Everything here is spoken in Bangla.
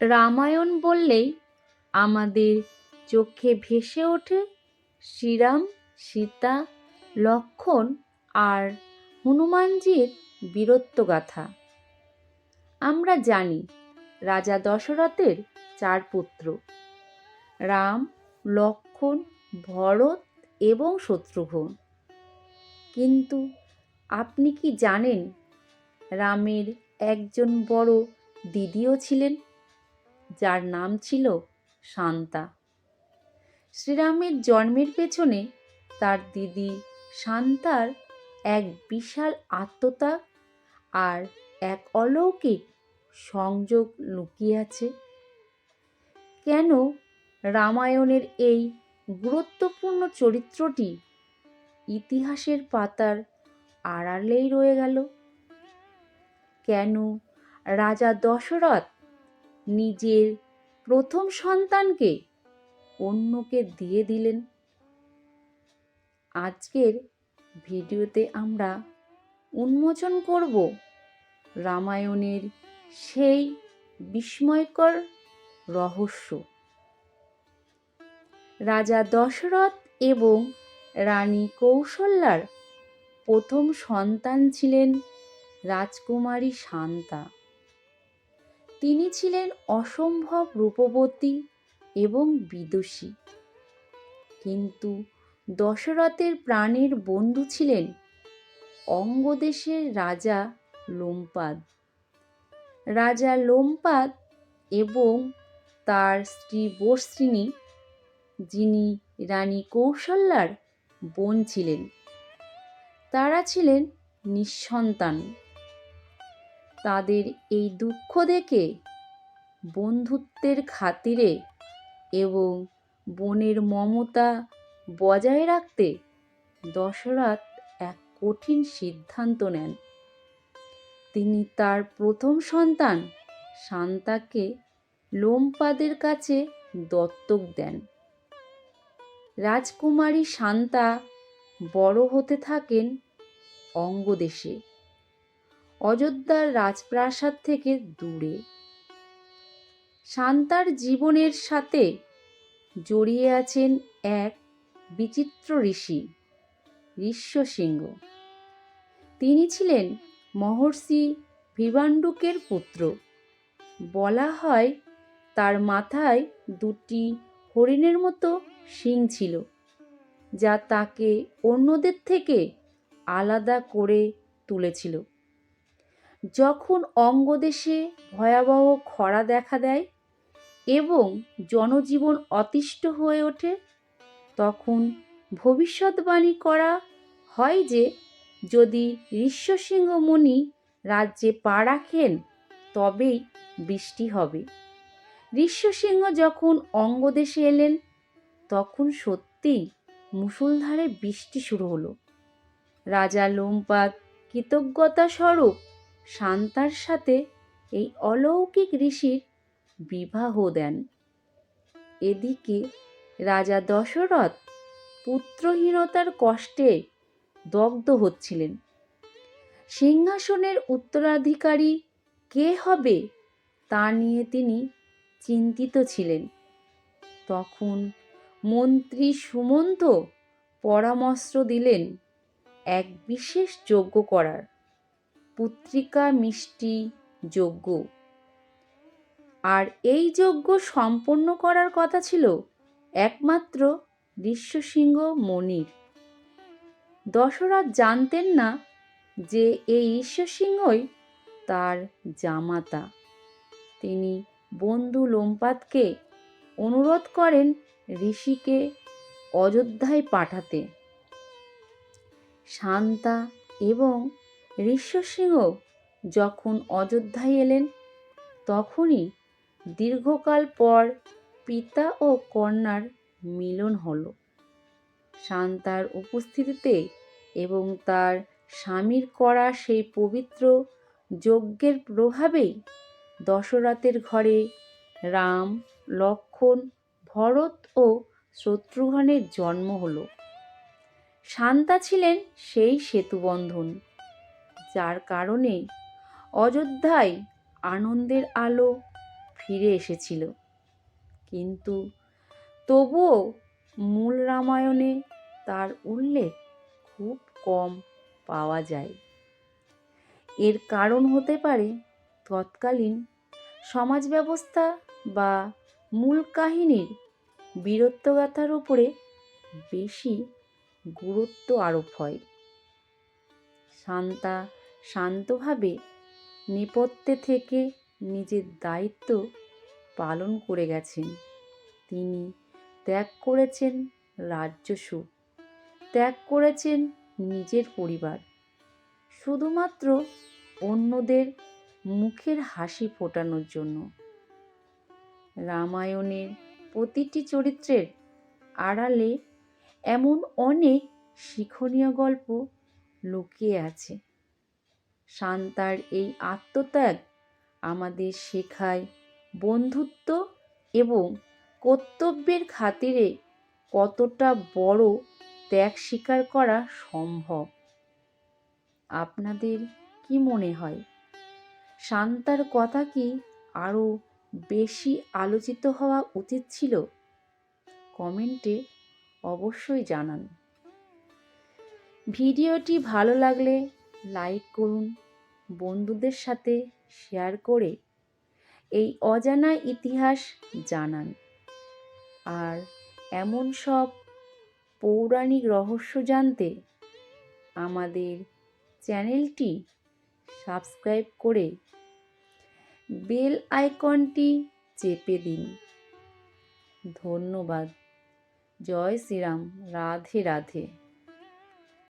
রামায়ণ বললেই আমাদের চোখে ভেসে ওঠে শ্রীরাম, সীতা, লক্ষণ আর হনুমানজির বীরত্বগাথা আমরা জানি রাজা দশরথের চার পুত্র, রাম, লক্ষণ, ভরত এবং শত্রুঘ্ন। কিন্তু আপনি কি জানেন রামের একজন বড় দিদিও ছিলেন? যার নাম ছিল শান্তা। শ্রীরামের জন্মের পেছনে তার দিদি শান্তার এক বিশাল আত্মতা আর এক অলৌকিক সংযোগ লুকিয়ে আছে। কেন রামায়ণের এই গুরুত্বপূর্ণ চরিত্রটি ইতিহাসের পাতার আড়ালেই রয়ে গেল? কেন রাজা দশরথ নিজের প্রথম সন্তানকে অন্যকে দিয়ে দিলেন। আজকের ভিডিওতে আমরা উন্মোচন করব রামায়ণের সেই বিস্ময়কর রহস্য। রাজা দশরথ এবং রানী কৌশল্যার প্রথম সন্তান ছিলেন রাজকুমারী শান্তা। তিনি ছিলেন অসম্ভব রূপবতী এবং বিদুষী। কিন্তু দশরথের প্রাণের বন্ধু ছিলেন অঙ্গদেশের রাজা লোমপাদ। রাজা লোমপাদ এবং তার স্ত্রী বর্ষিণী যিনি রানী কৌশল্যার বোন ছিলেন, তারা ছিলেন নিঃসন্তান। তাদের এই দুঃখ দেখে বন্ধুত্বের খাতিরে এবং বোনের মমতা বজায় রাখতে দশরথ এক কঠিন সিদ্ধান্ত নেন। তিনি তার প্রথম সন্তান শান্তাকে লোমপাদের কাছে দত্তক দেন। রাজকুমারী শান্তা বড় হতে থাকেন অঙ্গদেশে। অযোধ্যার রাজপ্রাসাদ থেকে দূরে। শান্তার জীবনের সাথে জড়িয়ে আছেন এক বিচিত্র ঋষি, ঋষ্যসিংহ। তিনি ছিলেন মহর্ষি ভিবান্ডুকের পুত্র। বলা হয় তার মাথায় দুটি হরিণের মতো শিং ছিল, যা তাকে অন্যদের থেকে আলাদা করে তুলেছিল। যখন অঙ্গদেশে ভয়াবহ খরা দেখা দেয় এবং জনজীবন অতিষ্ঠ হয়ে ওঠে, তখন ভবিষ্যৎবাণী করা হয় যে, যদি ঋষ্যসিংহ মুনি রাজ্যে পা রাখেন, তবেই বৃষ্টি হবে। ঋষ্যসিংহ যখন অঙ্গদেশে এলেন, তখন সত্যিই মুষলধারে বৃষ্টি শুরু হলো। রাজা লোমপাত কৃতজ্ঞতা স্বরূপ শান্তার সাথে এই অলৌকিক ঋষির বিবাহ দেন। এদিকে রাজা দশরথ পুত্রহীনতার কষ্টে দগ্ধ হচ্ছিলেন। সিংহাসনের উত্তরাধিকারী কে হবে তা নিয়ে তিনি চিন্তিত ছিলেন। তখন মন্ত্রী সুমন্ত পরামর্শ দিলেন এক বিশেষ যজ্ঞ করার। পুত্রিকা মিষ্টি যজ্ঞ। আর এই যজ্ঞ সম্পন্ন করার কথা ছিল একমাত্র ঋষ্যসিংহ মনির দশরথ জানতেন না যে এই ঈশ্বরসিংহই তার জামাতা। তিনি বন্ধু লোমপাতকে অনুরোধ করেন ঋষিকে অযোধ্যায় পাঠাতে। শান্তা এবং ঋষ্যসিংহ যখন অযোধ্যায় এলেন, তখনই দীর্ঘকাল পর পিতা ও কন্যার মিলন হলো। শান্তার উপস্থিতিতে এবং তার স্বামীর করা সেই পবিত্র যজ্ঞের প্রভাবেই দশরথের ঘরে রাম, লক্ষণ, ভরত ও শত্রুঘ্নের জন্ম হলো। শান্তা ছিলেন সেই সেতুবন্ধন। যার কারণে অযোধ্যায় আনন্দের আলো ফিরে এসেছিল। কিন্তু তবুও মূল রামায়ণে তার উল্লেখ খুব কম পাওয়া যায়। এর কারণ হতে পারে তৎকালীন সমাজ ব্যবস্থা বা মূল কাহিনীর বীরত্বগাথার উপরে বেশি গুরুত্ব আরোপ হয়। শান্তা শান্তভাবে নেপথ্যে থেকে নিজের দায়িত্ব পালন করে গেছেন। তিনি ত্যাগ করেছেন রাজ্য সুখ, ত্যাগ করেছেন নিজের পরিবার। শুধুমাত্র অন্যদের মুখের হাসি ফোটানোর জন্য। রামায়ণের প্রতিটি চরিত্রের আড়ালে এমন অনেক শিক্ষণীয় গল্প লুকিয়ে আছে। শান্তার এই আত্মত্যাগ আমাদের শেখায় বন্ধুত্ব এবং কর্তব্যের খাতিরে কতটা বড় ত্যাগ স্বীকার করা সম্ভব। আপনাদের কি মনে হয়? শান্তার কথা কি আরও বেশি আলোচিত হওয়া উচিত ছিল? কমেন্টে অবশ্যই জানান। ভিডিওটি ভালো লাগলে লাইক করুন, বন্ধুদের সাথে শেয়ার করে এই অজানা ইতিহাস জানান। আর এমন সব পৌরাণিক রহস্য জানতে আমাদের চ্যানেলটি সাবস্ক্রাইব করে বেল আইকনটি চেপে দিন। ধন্যবাদ। জয় শ্রীরাম। রাধে রাধে।